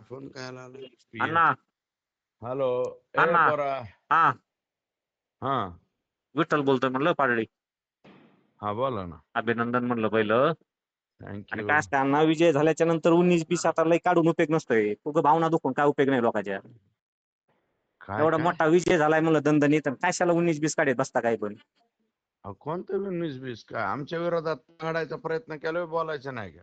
Phone काय आला अण्णा. Hello. हा. हा. विठ्ठल बोलतोय म्हणलं पाडळी. हा बोला ना. अभिनंदन म्हणलं पहिलं. आणि काय असतं अण्णा विजय झाल्याच्यानंतर उन्नीस बीस आता लय काढून उपयोग नसतोय. उगं भावना दुखून काय उपयोग नाही लोकांच्या. काय एवढा? मोठा विजय झालाय म्हणलं दणदणीत. तर कशाला उन्नीस बीस काढत बसता काय पण? कोणतं उन्नीस बीस काय आमच्या विरोधात काढायचा प्रयत्न केला बोलायचं नाही का?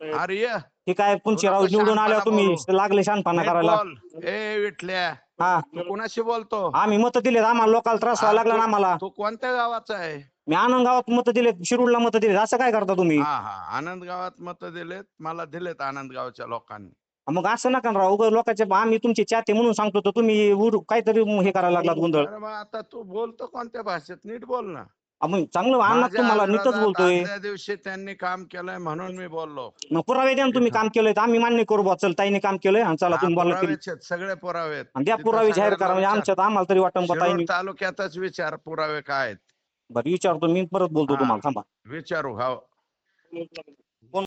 अरे हे काय पुंचीराव नको निवडून आल्या शहाणपणा तुम्ही. लागले शानपणा करायला. बोल. ए विठल्या. हा. तू कुणाशी बोलतो? आम्ही मत दिलेत. आम्हाला लोकांना त्रास व्हायला लागला ना आम्हाला. तू कोणत्या गावाचा आहे? मी आनंद गावात मत दिलेत. शिरूरला मत दिलेत. असं काय करता तुम्ही? हा हा. आनंद गावात मत दिलेत. मला दिलेत आनंद गावच्या लोकांनी. मग असं नका ना राव. उगाच लोकांचे आम्ही तुमचे चाहते म्हणून सांगतो तर तुम्ही उर- काहीतरी हे करायला लागलात गोंधळ. अरे मग आता तू बोलतो कोणत्या भाषेत? नीट बोल ना. मग चांगलं माझ्या तुम्हाला नीटच बोलतोय. दिवशी त्यांनी काम केलंय म्हणून मी बोललो. मग पुरावे द्या ना तुम्ही काम केलंय तर आम्ही मान्य करू बा चल ताईने काम केलंय आणि चला तुम्ही बोला पुरावेच आहेत, सगळे पुरावे आहेत. आणि द्या तिथं पुरावे जाहीर सगळ्यांना करा म्हणजे विचार. आमच्यात आम्हाला तरी वाटतं बा शिरूर तालुक्यातच विचार पुरावे काय आहेत? बरं विचारतो मी परत बोलतो हा. तुम्हाला थांबा. विचारू हा